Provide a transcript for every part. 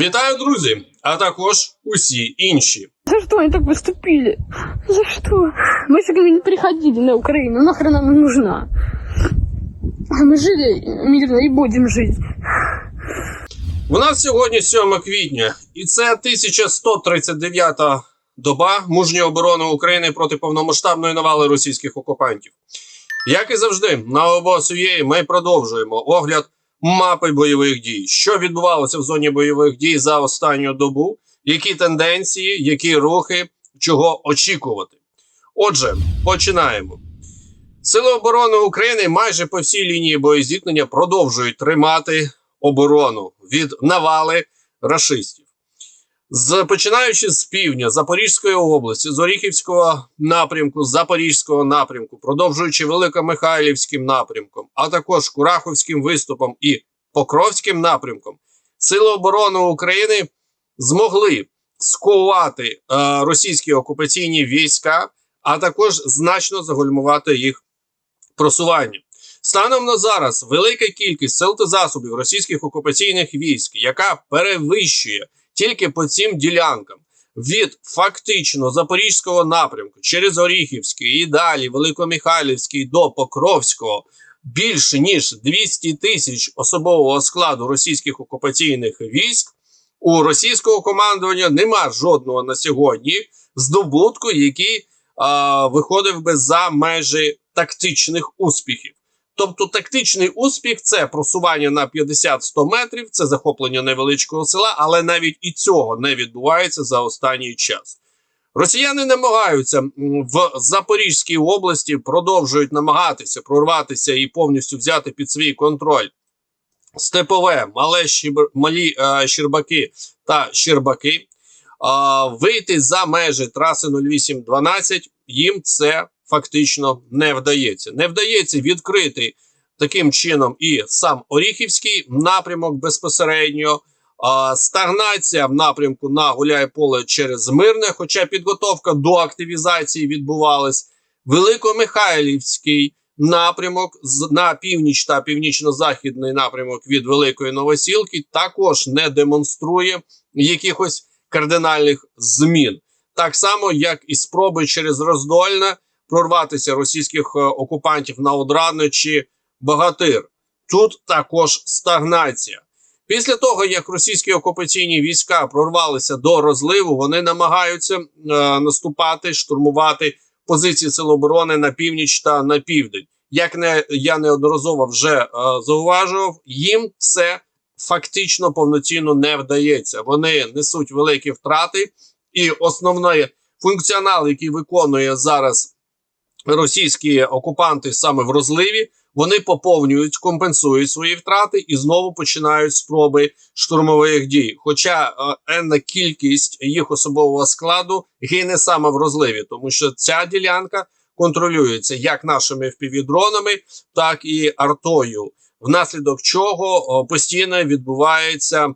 Вітаю, друзі! А також усі інші. За что они так поступили? За что? Мы всегда не приходили на Украину. Нахрен она нужна? А мы жили мирно и будем жить. У нас сьогодні 7 квітня, і це 1139 доба мужньої оборони України проти повномасштабної навали російських окупантів. Як і завжди, на обосує ми продовжуємо огляд мапи бойових дій, що відбувалося в зоні бойових дій за останню добу, які тенденції, які рухи, чого очікувати. Отже, починаємо. Сили оборони України майже по всій лінії боєзіткнення продовжують тримати оборону від навали рашистів. З, починаючи з півдня Запорізької області, з Оріхівського напрямку, з Запорізького напрямку, продовжуючи Великомихайлівським напрямком, а також Кураховським виступом і Покровським напрямком, Сили оборони України змогли сковувати е, російські окупаційні війська, а також значно загальмувати їх просування. Станом на зараз велика кількість сил та засобів російських окупаційних військ, яка перевищує тільки по цим ділянкам від фактично запорізького напрямку через Оріхівський і далі Великомихайлівський до Покровського. Більше ніж 200 тисяч особового складу російських окупаційних військ у російського командування нема жодного на сьогодні здобутку, який а, виходив би за межі тактичних успіхів. Тобто тактичний успіх це просування на 50-100 метрів, це захоплення невеличкого села, але навіть і цього не відбувається за останній час. Росіяни намагаються в Запорізькій області продовжують намагатися прорватися і повністю взяти під свій контроль степове, мале щіб- малі е, щербаки та щербаки. А, вийти за межі траси 0812 їм це фактично не вдається. Не вдається відкрити таким чином і сам Оріхівський напрямок безпосередньо. Стагнація в напрямку на Гуляйполе через Мирне, хоча підготовка до активізації відбувалась. Великомихайлівський напрямок на північ та північно-західний напрямок від Великої Новосілки також не демонструє якихось кардинальних змін. Так само, як і спроби через роздольне прорватися російських е, окупантів на Одрадне чи Багатир. Тут також стагнація. Після того, як російські окупаційні війська прорвалися до розливу, вони намагаються е, наступати, штурмувати позиції Сил оборони на північ та на південь. Як не я неодноразово вже е, зауважував, їм це фактично повноцінно не вдається. Вони несуть великі втрати, і основний функціонал, який виконує зараз російські окупанти саме в розливі, вони поповнюють, компенсують свої втрати і знову починають спроби штурмових дій. Хоча е, енна кількість їх особового складу гине саме в розливі, тому що ця ділянка контролюється як нашими впівдронами, так і артою, внаслідок чого постійно відбувається.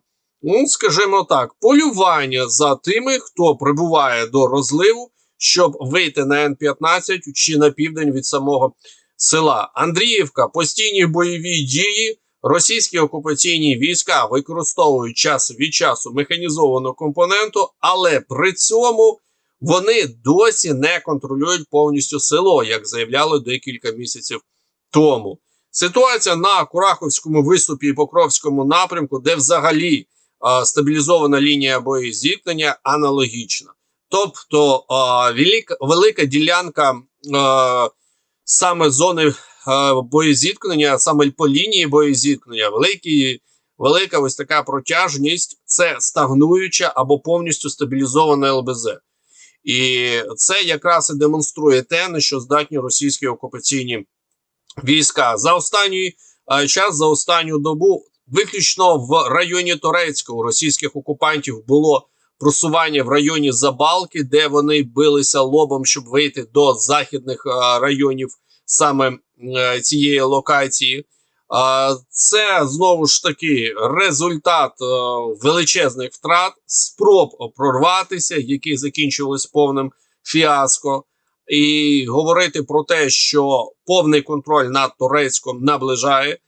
Ну, скажімо так, полювання за тими, хто прибуває до розливу, щоб вийти на Н-15 чи на південь від самого села. Андріївка, постійні бойові дії. Російські окупаційні війська використовують час від часу механізовану компоненту, але при цьому вони досі не контролюють повністю село, як заявляли декілька місяців тому. Ситуація на Кураховському виступі і Покровському напрямку, де взагалі е, стабілізована лінія боєзіткнення, аналогічна. Тобто велика, велика ділянка саме зони боєзіткнення, саме по лінії боєзіткнення, великі, велика ось така протяжність це стагнуюча або повністю стабілізована ЛБЗ. І це якраз і демонструє те, на що здатні російські окупаційні війська за останній час, за останню добу, виключно в районі Турецького російських окупантів було просування в районі Забалки, де вони билися лобом, щоб вийти до західних е, районів саме е, цієї локації. Це знову ж таки результат е, величезних втрат, спроб прорватися, які закінчились повним фіаско. І говорити про те, що повний контроль над Турецьком наближає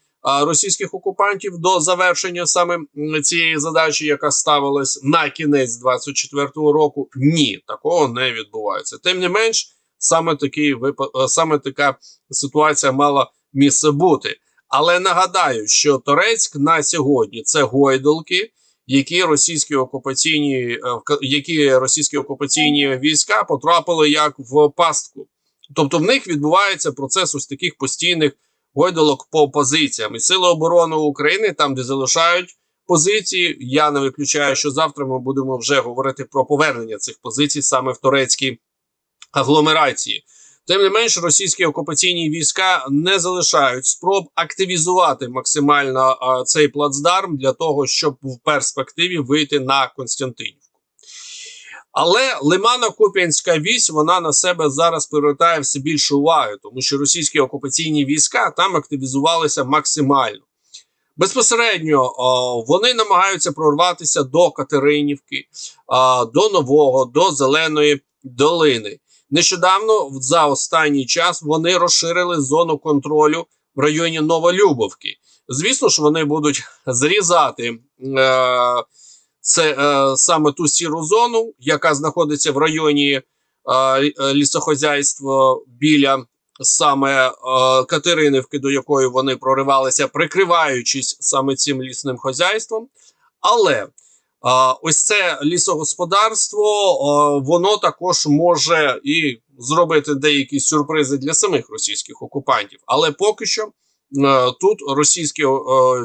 російських окупантів до завершення саме цієї задачі, яка ставилась на кінець 24-го року. Ні, такого не відбувається. Тим не менш, саме такий е, саме така ситуація мала місце бути. Але нагадаю, що Торецьк на сьогодні це гойдалки, які російські окупаційні, е, які російські окупаційні війська потрапили як в пастку. Тобто в них відбувається процес ось таких постійних гойдалок по позиціям. І Сили оборони України, там, де залишають позиції, я не виключаю, що завтра ми будемо вже говорити про повернення цих позицій саме в турецькій агломерації. Тим не менш, російські окупаційні війська не залишають спроб активізувати максимально а, цей плацдарм для того, щоб в перспективі вийти на Константинівку. Але Лимано-Куп'янська вісь вона на себе зараз привертає все більше уваги, тому що російські окупаційні війська там активізувалися максимально. Безпосередньо вони намагаються прорватися до Катеринівки, до Нового, до Зеленої долини. Нещодавно, за останній час, вони розширили зону контролю в районі Новолюбовки. Звісно ж, вони будуть зрізати е, це е, саме ту сіру зону, яка знаходиться в районі е, е, лісохозяйства біля саме е, Катеринівки, до якої вони проривалися, прикриваючись саме цим лісним хозяйством. Але а, ось це лісогосподарство, а, воно також може і зробити деякі сюрпризи для самих російських окупантів. Але поки що е, тут російські е,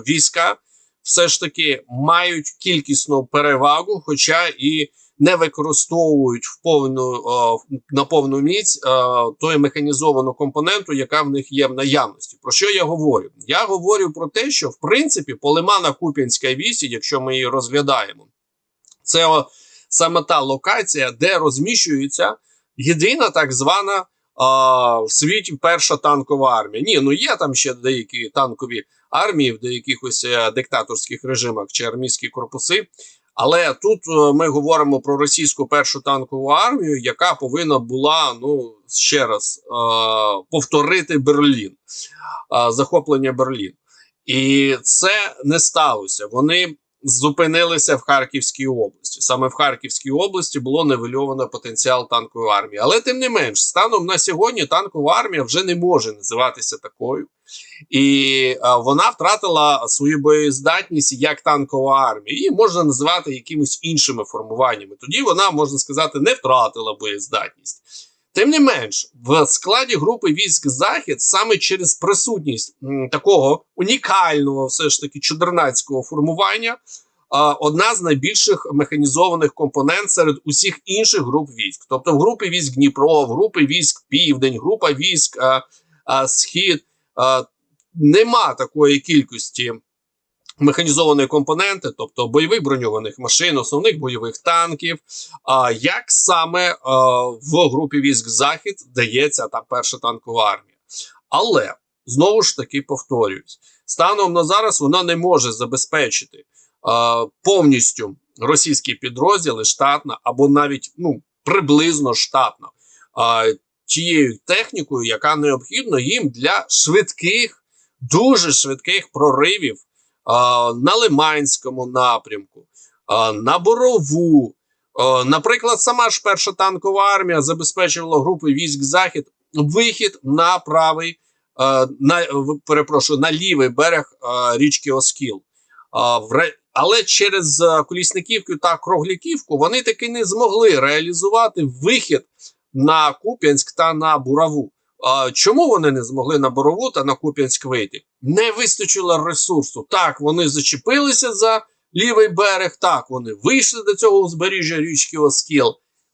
війська все ж таки мають кількісну перевагу, хоча і не використовують в повну е, на повну міць е, тої механізовану компоненту, яка в них є в наявності. Про що я говорю? Я говорю про те, що в принципі полимана Куп'янська вісі, якщо ми її розглядаємо, це саме та локація, де розміщується єдина так звана а, в світі перша танкова армія. Ні, ну є там ще деякі танкові армії в деяких ось е, диктаторських режимах чи армійські корпуси. Але тут е, ми говоримо про російську першу танкову армію, яка повинна була ну ще раз е, повторити Берлін, захоплення Берлін. І це не сталося. Вони зупинилися в Харківській області. Саме в Харківській області було нивельовано потенціал танкової армії. Але тим не менш, станом на сьогодні танкова армія вже не може називатися такою. І а, вона втратила свою боєздатність як танкова армія. Її можна називати якимись іншими формуваннями. Тоді вона, можна сказати, не втратила боєздатність. Тим не менш, в складі групи військ Захід саме через присутність такого унікального, все ж таки, чудернацького формування, одна з найбільших механізованих компонент серед усіх інших груп військ. Тобто в групі військ Дніпро, в групі військ Південь, група військ а, а, Схід. Нема такої кількості механізованої компоненти, тобто бойових броньованих машин, основних бойових танків. А як саме в групі військ Захід дається та перша танкова армія? Але знову ж таки повторююсь, станом на зараз вона не може забезпечити повністю російські підрозділи штатно або навіть ну приблизно штатно тією технікою, яка необхідна їм для швидких, дуже швидких проривів на Лиманському напрямку, на Борову. Наприклад, сама ж перша танкова армія забезпечувала групи військ Захід вихід на правий, на перепрошую, на лівий берег річки Оскіл. Але через Колісниківку та Кругляківку вони таки не змогли реалізувати вихід на Куп'янськ та на Бураву. Чому вони не змогли на Борову та на Куп'янськ вийти? Не вистачило ресурсу. Так, вони зачепилися за лівий берег, так, вони вийшли до цього узбережжя річки Оскіл.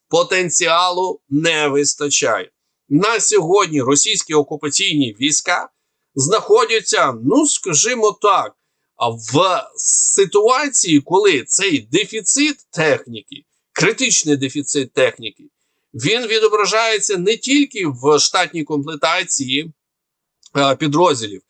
Потенціалу не вистачає. На сьогодні російські окупаційні війська знаходяться, ну скажімо так, в ситуації, коли цей дефіцит техніки, критичний дефіцит техніки, він відображається не тільки в штатній комплектації е, підрозділів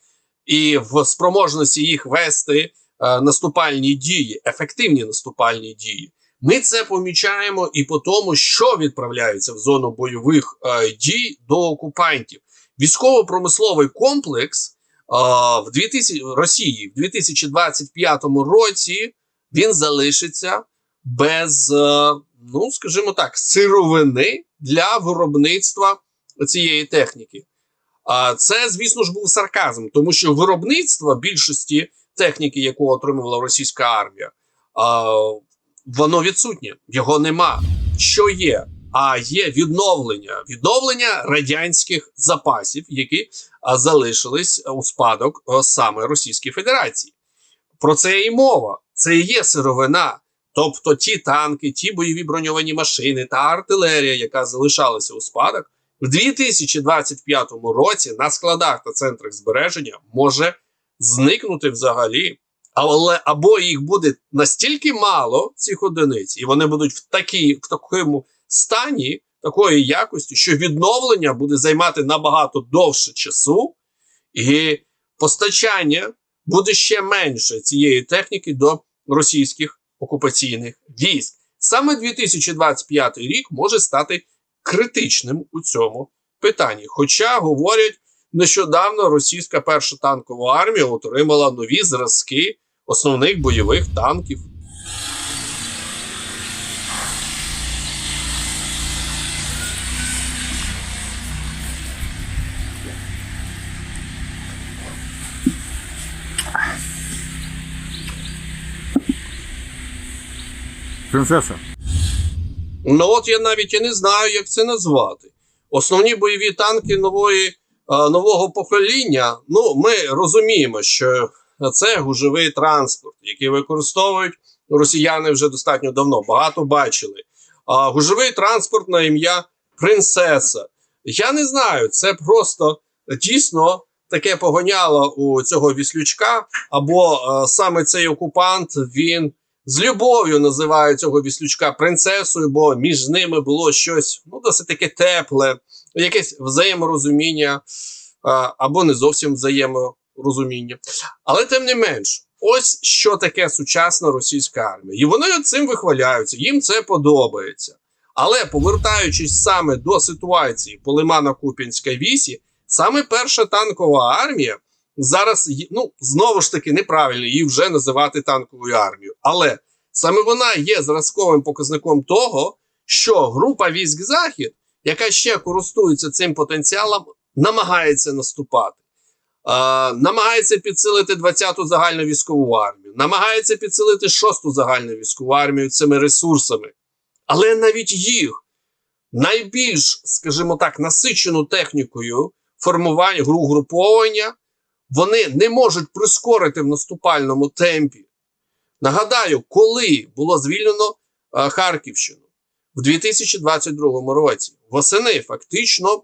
і в спроможності їх вести е, наступальні дії, ефективні наступальні дії. Ми це помічаємо і по тому, що відправляється в зону бойових е, дій до окупантів. Військово-промисловий комплекс а, в 2000, Росії в 2025 році він залишиться без, е, ну скажімо так, сировини для виробництва цієї техніки. А це, звісно ж, був сарказм, тому що виробництво більшості техніки, яку отримувала російська армія, а, воно відсутнє, його нема. Що є? А є відновлення, відновлення радянських запасів, які залишились у спадок саме Російській Федерації. Про це і мова. Це і є сировина. Тобто ті танки, ті бойові броньовані машини та артилерія, яка залишалася у спадок, в 2025 році на складах та центрах збереження може зникнути взагалі. Але або їх буде настільки мало цих одиниць, і вони будуть в такій, в такому стані, такої якості, що відновлення буде займати набагато довше часу, і постачання буде ще менше цієї техніки до російських окупаційних військ. Саме 2025 рік може стати критичним у цьому питанні. Хоча говорять, нещодавно російська перша танкова армія отримала нові зразки основних бойових танків. Принцеса. Ну от я навіть і не знаю, як це назвати. Основні бойові танки нової, е, нового покоління. Ну, ми розуміємо, що це гужовий транспорт, який використовують росіяни вже достатньо давно. Багато бачили. А гужовий транспорт на ім'я принцеса. Я не знаю, це просто дійсно таке погоняло у цього віслючка, або е, саме цей окупант він з любов'ю називає цього віслючка принцесою, бо між ними було щось ну досить таке тепле, якесь взаєморозуміння або не зовсім взаєморозуміння. Але тим не менш, ось що таке сучасна російська армія, і вони цим вихваляються, їм це подобається. Але повертаючись саме до ситуації по Лимано-Куп'янська вісі, саме перша танкова армія зараз ну знову ж таки неправильно її вже називати танковою армією. Але саме вона є зразковим показником того, що група військ Захід, яка ще користується цим потенціалом, намагається наступати. Намагається підсилити 20-ту загальну військову армію, намагається підсилити 6-ту загальну військову армію цими ресурсами. Але навіть їх найбільш, скажімо так, насичену технікою формування гру груповання вони не можуть прискорити в наступальному темпі. Нагадаю, коли було звільнено е, Харківщину в 2022 році, восени фактично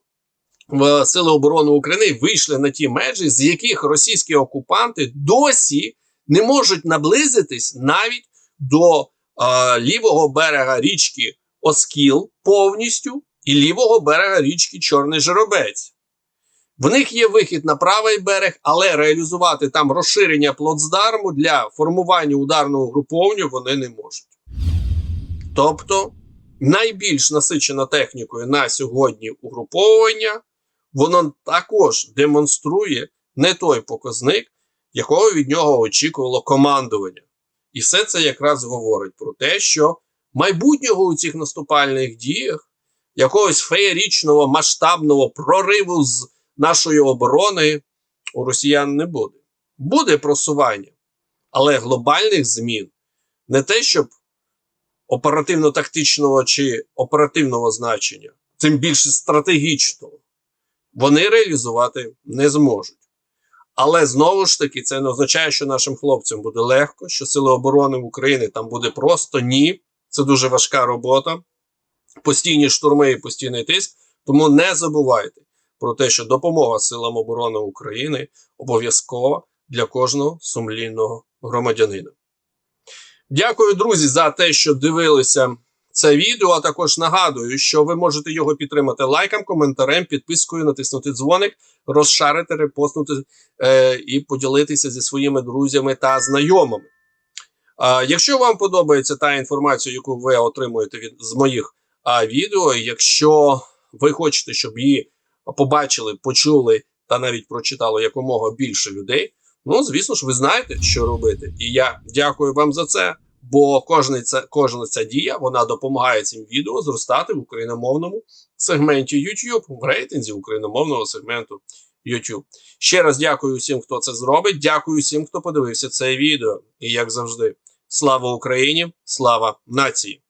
в Сили оборони України вийшли на ті межі, з яких російські окупанти досі не можуть наблизитись навіть до е, лівого берега річки Оскіл повністю і лівого берега річки Чорний Жеребець. В них є вихід на правий берег, але реалізувати там розширення плацдарму для формування ударного груповання вони не можуть. Тобто, найбільш насичена технікою на сьогодні угруповування, воно також демонструє не той показник, якого від нього очікувало командування. І все це якраз говорить про те, що майбутнього у цих наступальних діях, якогось феєрічного масштабного прориву з нашої оборони у росіян не буде. Буде просування, але глобальних змін не те, щоб оперативно-тактичного чи оперативного значення, тим більше стратегічного, вони реалізувати не зможуть. Але знову ж таки, це не означає, що нашим хлопцям буде легко, що Сили оборони України там буде просто ні. Це дуже важка робота, постійні штурми і постійний тиск. Тому не забувайте про те, що допомога силам оборони України обов'язкова для кожного сумлінного громадянина. Дякую, друзі, за те, що дивилися це відео. А також нагадую, що ви можете його підтримати лайком, коментарем, підпискою, натиснути дзвоник, розшарити, репостнути е, і поділитися зі своїми друзями та знайомими. А, якщо вам подобається та інформація, яку ви отримуєте від з моїх а, відео, якщо ви хочете, щоб її побачили, почули та навіть прочитало якомога більше людей. Ну, звісно ж, ви знаєте, що робити. І я дякую вам за це. Бо кожна ця, кожна ця дія вона допомагає цим відео зростати в україномовному сегменті YouTube, в рейтинзі україномовного сегменту YouTube. Ще раз дякую всім, хто це зробить. Дякую всім, хто подивився це відео. І як завжди, слава Україні, слава нації!